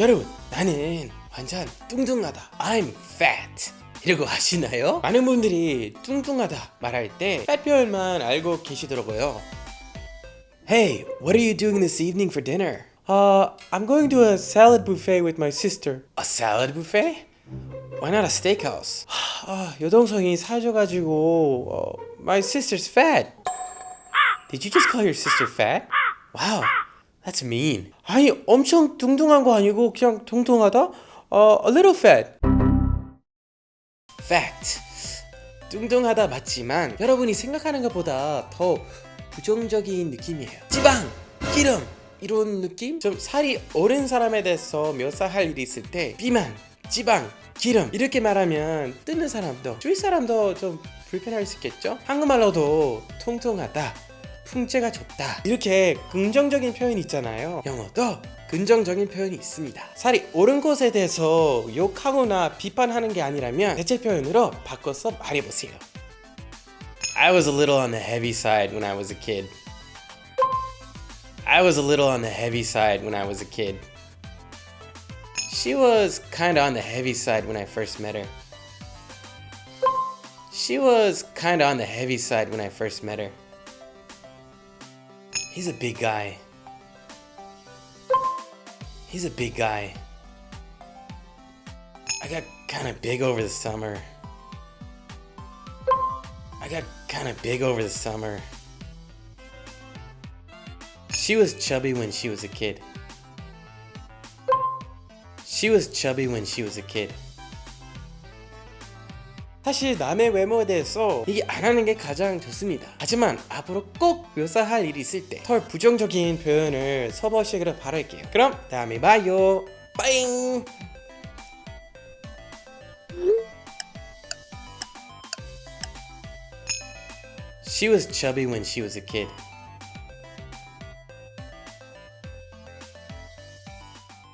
여러분 나는 완전 뚱뚱하다 I'm fat 이라고 하시나요? 많은 분들이 뚱뚱하다 말할 때 fat 표현만 알고 계시더라고요 Hey, what are you doing this evening for dinner? Uh, I'm going to a salad buffet with my sister. A salad buffet? Why not a steakhouse? 아, 여동생이 사줘가지고 어, my sister's fat. Did you just call your sister fat? Wow, that's mean. 아니 엄청 뚱뚱한 거 아니고 그냥 통통하다? 어, a little fat. Fact. 뚱뚱하다 맞지만 여러분이 생각하는 것보다 더 부정적인 느낌이에요. 지방, 기름 이런 느낌? 좀 살이 오른 사람에 대해서 묘사할 일이 있을 때 비만, 지방, 기름 이렇게 말하면 뜨는 사람도 주위 사람도 좀 불편할 수 있겠죠? 한국말로도 통통하다, 풍채가 좋다 이렇게 긍정적인 표현이 있잖아요. 영어도 긍정적인 표현이 있습니다. 살이 오른 것에 대해서 욕하거나 비판하는 게 아니라면 대체 표현으로 바꿔서 말해보세요. I was a little on the heavy side when I was a kid. I was a little on the heavy side when I was a kid. She was kind of on the heavy side when I first met her. She was kind of on the heavy side when I first met her. He's a big guy. He's a big guy. I got kind of big over the summer. I got kind of big over the summer. She was chubby when she was a kid. She was chubby when she was a kid. 사실 남의 외모에 대해서 이게 안 하는 게 가장 좋습니다. 하지만 앞으로 꼭 묘사할 일이 있을 때더 부정적인 표현을 써보시기를 바랄게요. 그럼 다음에 봐요. 빠잉! She was chubby when she was a kid.